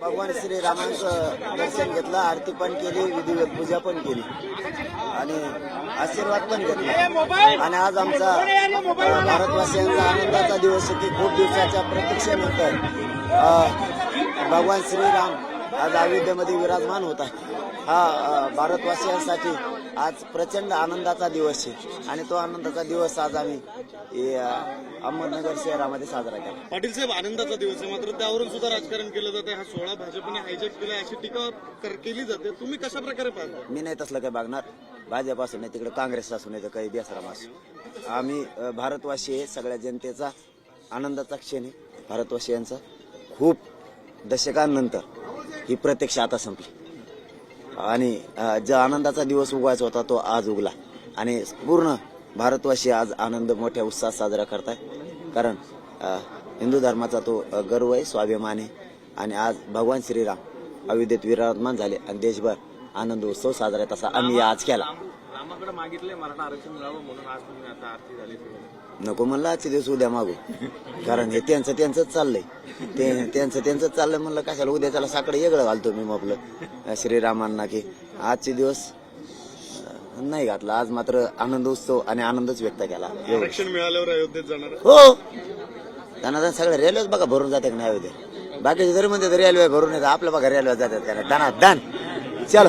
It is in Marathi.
भगवान श्रीरामांचं दर्शन घेतलं आरती पण केली विधिवत पूजा पण केली. आणि आशीर्वाद पण घेतला. आणि आज आमचा भारतवासियांचा आनंदाचा दिवस आहे की खूप दिवसाच्या प्रतीक्षेनंतर भगवान श्रीराम आज अयोध्येमध्ये विराजमान होत आहे. हा भारतवासियांसाठी आज प्रचंड आनंदाचा दिवस आहे. आणि तो आनंदाचा दिवस आज आम्ही अहमदनगर शहरामध्ये साजरा केला. पाटील साहेब आनंदाचा दिवस आहे मात्र त्यावरून सुद्धा राजकारण केलं जाते हा सोहळा भाजपने हायजॅक केला अशी टीका केली जाते. तुम्ही कशा प्रकारे पाहता? मी नाही तसलं काही बघणार. भाजप असू नाही तिकडे काँग्रेस असू नाही तर काही बेसराम असू. आम्ही भारतवासी आहे. सगळ्या जनतेचा आनंदाचा क्षण आहे. भारतवासियांचा खूप दशकांनंतर. ही प्रत्यक्ष आता संपली. आणि जो आनंदाचा दिवस उगवायचा होता तो आज उगला. आणि पूर्ण भारतवासी आज आनंद मोठ्या उत्साहात साजरा करताय. कारण हिंदू धर्माचा तो गर्व आहे स्वाभिमान आहे. आणि आज भगवान श्रीराम अविद्येत विराजमान झाले आणि देशभर आनंद उत्सव साजरा आहे तसा आम्ही आज केला. मागितले मराठा आरक्षण मिळावं म्हणून आज तुम्ही आता आरती झाली. नको म्हणलं आजचे दिवस उद्या मागू. कारण हे त्यांचं त्यांचंच चाललंय. ते त्यांचं त्यांचंच चाललंय म्हणलं कशाला उद्या त्याला साकडं वेगळं घालतो मी आपलं श्रीरामांना की आजचे दिवस नाही घातला. आज मात्र आनंद उत्सव आणि आनंदच व्यक्त केला. आरक्षण मिळाल्यावर अयोध्येत जाणार हो. त्यांना सगळ्या रेल्वेच बघा भरून जाते का नाही उद्या बाकीचे जरी म्हणते रेल्वे भरून येतात. आपल्या बघा रेल्वे जातात नाही. दाना दान चलो.